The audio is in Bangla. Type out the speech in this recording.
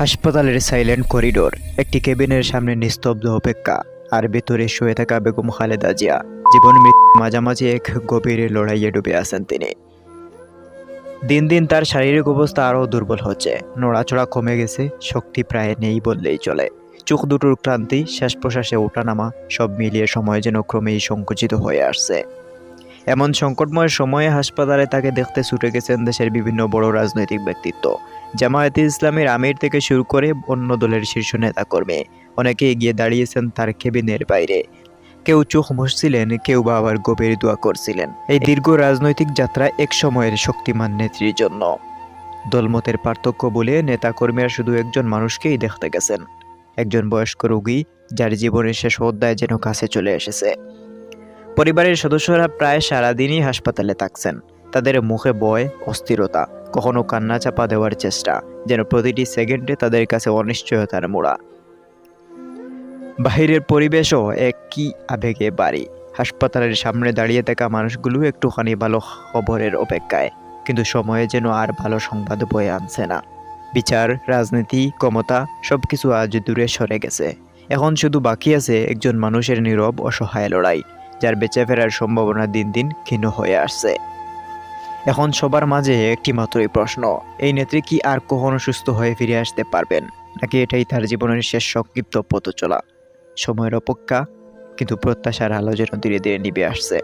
হাসপাতালের সাইলেন্ট করিডোর, একটি কেবিনের সামনে নিস্তব্ধ অপেক্ষা, আর ভেতরে শুয়ে থাকা বেগম খালেদা জিয়া। জীবন মৃত্যু মাঝামাঝি এক গভীর লড়াইয়ে ডুবে আছেন তিনি। দিন দিন তার শারীরিক অবস্থা আরও দুর্বল হচ্ছে। নড়াচড়া কমে গেছে, শক্তি প্রায় নেই বললেই চলে। চোখ দুটোর ক্লান্তি শ্বাস প্রশ্বাসে ওঠানামা, সব মিলিয়ে সময় যেন ক্রমেই সংকুচিত হয়ে আসছে। এমন সংকটময় সময়ে হাসপাতালে তাকে দেখতে ছুটে গেছেন দেশের বিভিন্ন বড় রাজনৈতিক ব্যক্তিত্ব। জামায়াতে ইসলামের আমির থেকে শুরু করে অন্য দলের শীর্ষ নেতাকর্মী। অনেকে এগিয়ে দাঁড়িয়েছেন তার কেবিনের বাইরে। কেউ চোখ মুছছিলেন, কেউ বা আবার গভীর দোয়া করছিলেন। এই দীর্ঘ রাজনৈতিক যাত্রা এক সময়ের শক্তিমান নেত্রীর জন্য। দলমতের পার্থক্য বলে নেতাকর্মীরা শুধু একজন মানুষকেই দেখতে গেছেন। একজন বয়স্ক রোগী, যার জীবনের শেষ অধ্যায় যেন কাছে চলে এসেছে। পরিবারের সদস্যরা প্রায় সারাদিনই হাসপাতালে থাকছেন। তাদের মুখে বয় অস্থিরতা, কখনো কান্না চাপা দেওয়ার চেষ্টা, যেন প্রতিটি সেকেন্ডে তাদের কাছে অনিশ্চয়তার মোড়া। বাহিরের পরিবেশও একই আবেগে বাড়ি। হাসপাতালের সামনে দাঁড়িয়ে থাকা মানুষগুলো একটুখানি ভালো খবরের অপেক্ষায়, কিন্তু সময়ে যেন আর ভালো সংবাদ বয়ে আনছে না। বিচার, রাজনীতি, ক্ষমতা সব কিছু আজ দূরে সরে গেছে। এখন শুধু বাকি আছে একজন মানুষের নীরব, অসহায় লড়াই। যার বেঁচে ফেরার সম্ভাবনা দিন দিন ক্ষীণ হয়ে আসছে। এখন সবার মাঝে একটি মাত্রই প্রশ্ন, এই নেত্রী কি আর কখনো সুস্থ হয়ে ফিরে আসতে পারবেন? নাকি এটাই তার জীবনের শেষ সংক্ষিপ্ত পথ চলা সময়ের অপেক্ষা, কিন্তু প্রত্যাশার আলো যেন ধীরে ধীরে নিবে আসছে।